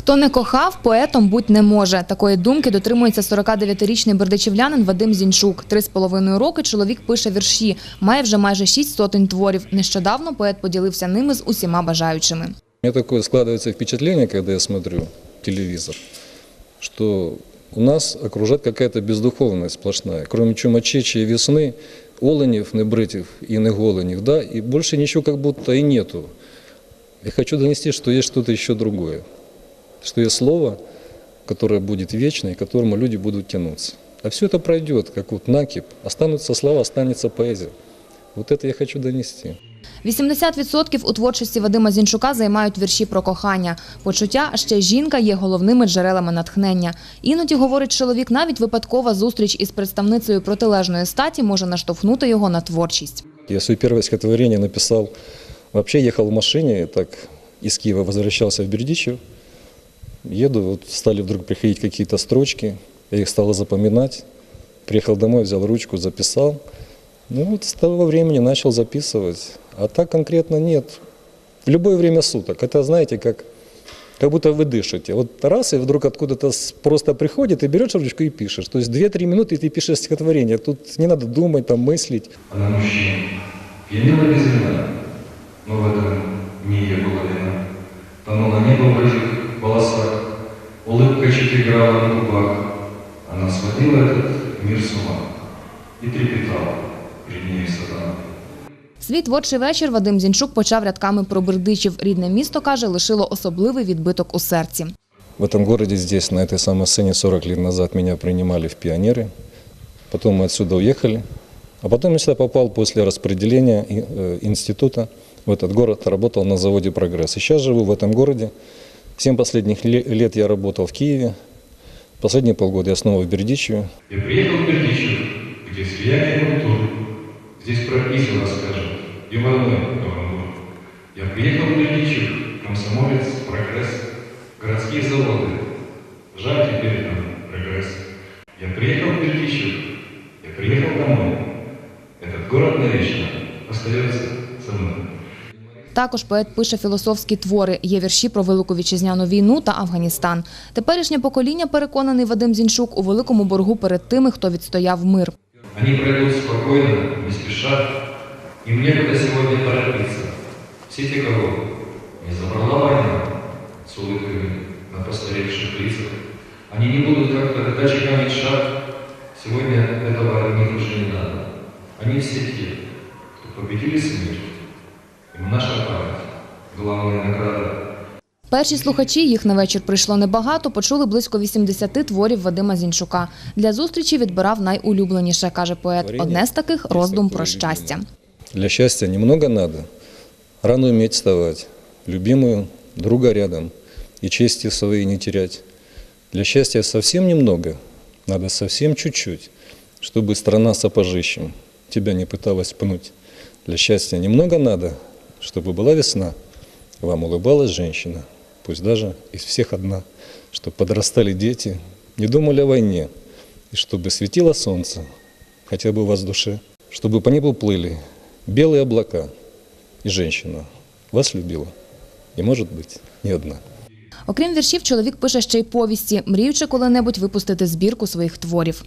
Хто не кохав, поетом бути не може. Такої думки дотримується 49-річний бердичівлянин Вадим Зінчук. Три з половиною роки чоловік пише вірші, має вже майже шість сотень творів. Нещодавно поет поділився ними з усіма бажаючими. У меня такое складывается впечатление, когда я смотрю телевизор, что у нас окружает какая-то бездуховность сплошная. Кроме чумачечи и весны, оленев, небритів и неголенев, да, и больше ничего как будто и нету. Я хочу донести, что есть что-то еще другое Что есть слово, которое будет вечно и к которому люди будут тянуться. А все это пройдет, как вот накип. Останутся слова, останется поэзия. Вот это я хочу донести. 80% у творчості Вадима Зінчука займають вірші про кохання. Почуття, а ще жінка є головними джерелами натхнення. Іноді, говорить чоловік, навіть випадкова зустріч із представницею протилежної статі може наштовхнути його на творчість. Я свое первое стихотворение написал, вообще ехал в машине, так из Киева возвращался в Бердичев. Еду, вот стали вдруг приходить какие-то строчки, я их стал запоминать. Приехал домой, взял ручку, записал. Ну вот с того времени начал записывать. А так конкретно нет. В любое время суток. Это, знаете, как, как будто вы дышите. Вот раз, и вдруг откуда-то с- просто приходит, и берешь ручку и пишешь. То есть 2-3 минуты, и ты пишешь стихотворение. Тут не надо думать, там, мыслить. Она мужчина. Пьянела без вина, но в этом не ее была вина. Тонуло небо в рыжих волосах, улыбка чуть играла на губах. Она сводила этот мир с ума и трепетала пред ней сатана. Свій творчий вечір Вадим Зінчук почав рядками про Бердичів. Рідне місто, каже, лишило особливий відбиток у серці. В этом городе, здесь, на этой самой сцене 40 лет назад меня принимали в пионеры. Потом мы отсюда уехали. А потом я сюда попал после распределения и- э, института в этот город, работал на заводе «Прогресс». И сейчас живу в этом городе. Семь последних ле- лет я работал в Киеве. Последние полгода я снова в Бердичеве. Я приехал в Бердичев, где слияние культур. Здесь про Изю расскажут, и волной Новомур. Я приехал в Бердичев, комсомолец, прогресс, городские заводы. Жаль теперь нам Також поет пише філософські твори. Є вірші про Велику вітчизняну війну та Афганістан. Теперішнє покоління, переконаний Вадим Зінчук, у великому боргу перед тими, хто відстояв мир. Они пройдут спокойно, не спеша. Им некуда сегодня торопиться. Все те, кого не забрала война с улыбками на постаревших лицах, они не будут как-то датчиками шаг. Сегодня этого от них уже не надо. Они все те, кто победили смерть. Им наша память, главная награда Перші слухачі, їх на вечір прийшло небагато, почули близько 80 творів Вадима Зінчука. Для зустрічі відбирав найулюбленіше, каже поет. Одне з таких – роздум про щастя. Для счастья немного надо. Рано уметь вставать, любимую, друга рядом, и чести своей не терять. Для счастья совсем немного, надо совсем чуть-чуть, чтобы страна сапожищем тебя не пыталась пнуть. Для счастья немного надо, чтобы была весна, вам улыбалась женщина, пусть даже из всех одна, чтобы подрастали дети, не думали о войне, и чтобы светило солнце, хотя бы у вас в душе, чтобы по небу плыли белые облака, и женщина вас любила, и, может быть, не одна. Окрім віршів, чоловік пише ще й повісті, мріючи коли-небудь випустити збірку своїх творів.